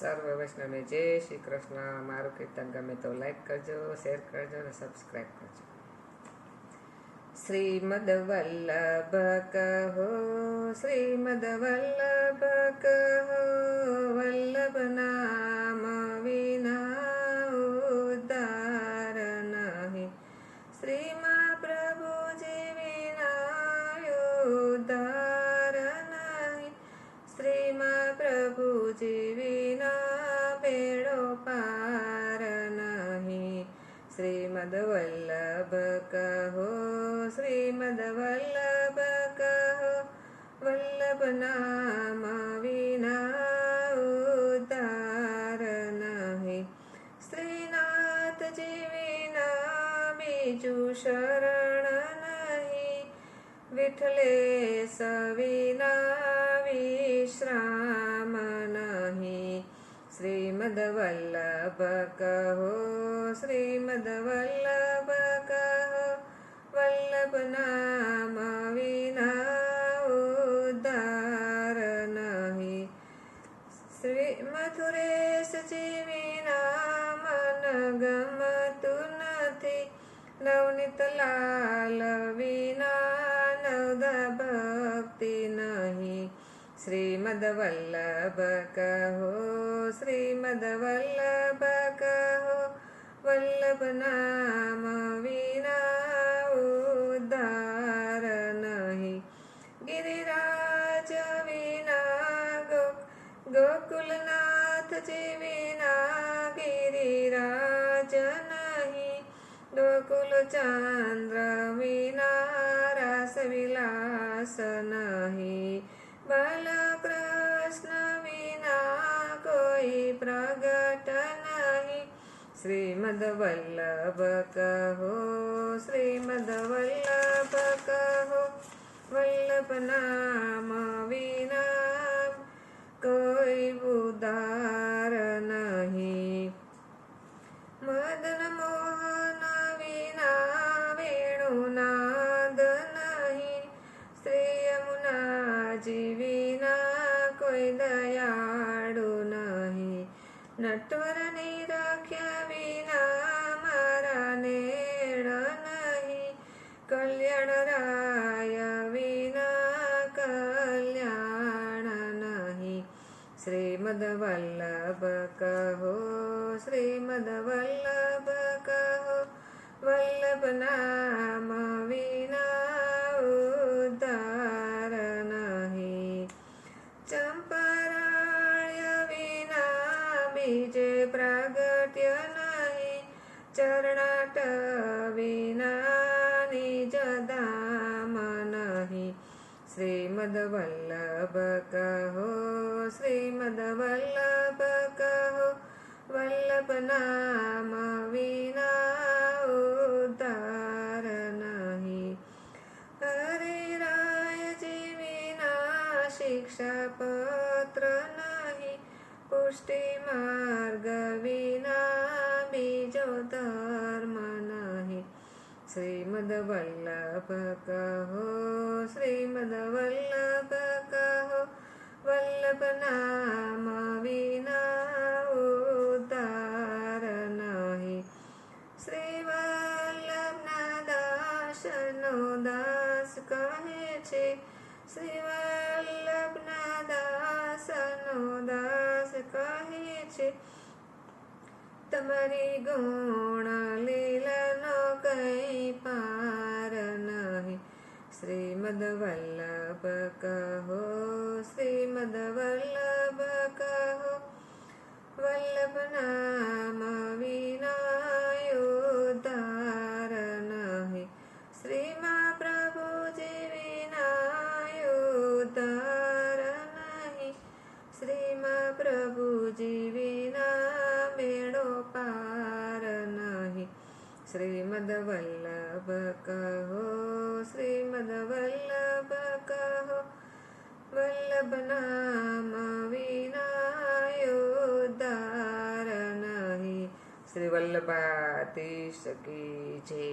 સર્વ વૈષ્ણવને જય શ્રી કૃષ્ણ. મારું કીર્તન ગમે તો લાઈક કરજો શેર કરજો અને સબસ્ક્રાઈબ કરજો. શ્રીમદ વલ્લભ કહો, શ્રીમદ વલ્લભ કહો વલ્લભ વલ્લભ કહો શ્રીમદ વલ્લભ કહો વલ્લભ નામ વિના ઉદ્ધાર નહીં શ્રીનાથજી વિના બીજું શરણ નહીં વિઠલે સવિના વિશ્રામ નહીં શ્રીમદ વલ્લભ કહો શ્રીમદ વલ્લભ વલ્લભ નામ વિના ઉદ્ધાર નહીં શ્રી મથુરેશ જીવીના મન નથી નવનીત વિના નવદા ભક્તિ નહીં શ્રીમદ વલ્લભ કહો શ્રીમદ વલ્લભ કહો વલ્લભ નામ વિના ગિરિરાજ વિના ગોકુલનાથ વિના ગિરિરાજ નહીં. ગોકુલ ચંદ્ર વિના રસ વિલાસ નહીં. બાલકૃષ્ણ વિના કોઈ પ્રગટ નહીં. શ્રીમદ વલ્લભ કહો, શ્રીમદ વલ્લભ વલ્લભ નામ વિના કોઈ ઉદાર નહીં મદન મોહન વિના વેણુનાદ નહીં શ્રી યમુનાજી વિના કોઈ દયાળુ નહીં નટવરની શ્રીમદ વલ્લભ કહો શ્રીમદ વલ્લભ કહો વલ્લભ નામ વિના ઉદ્ધાર નહીં ચંપરાળ્ય વિના બીજે પ્રાગટ્ય નહીં ચરણાટ વિના શ્રીમદ વલ્લભ કહો શ્રીમદ વલ્લભ કહો વલ્લભ નામ વિના ઉદ્ધાર નહીં હરે રાયજી વિના શિક્ષાપત્ર નહીં પુષ્ટિ માર્ગ વિના બીજો ધર્મ નહીં શ્રીમદ વલ્લભ વલ્લભ નામ વિના ઉતાર નહીં શ્રી વલ્લભના દાસનો દાસ કહે છે શ્રી વલ્લભના દાસનો દાસ કહે છે તમારી ગુણ લીલાનો કઈ પાર નહીં શ્રીમદ વલ્લભ કહો શ્રીમદ વલ્લભ કહો વલ્લભ નામ વિના ઉદ્ધાર નહીં શ્રીમા પ્રભુજી વિના ઉદ્ધાર નહીં શ્રીમા પ્રભુજી વિના મેળો પાર નહીં શ્રીમદ વલ્લભ કહો શ્રીમદ વલ્લભ કહો વલ્લભ નામ વિના ઉદ્ધાર નહીં શ્રી વલ્લભાધીશ કી જય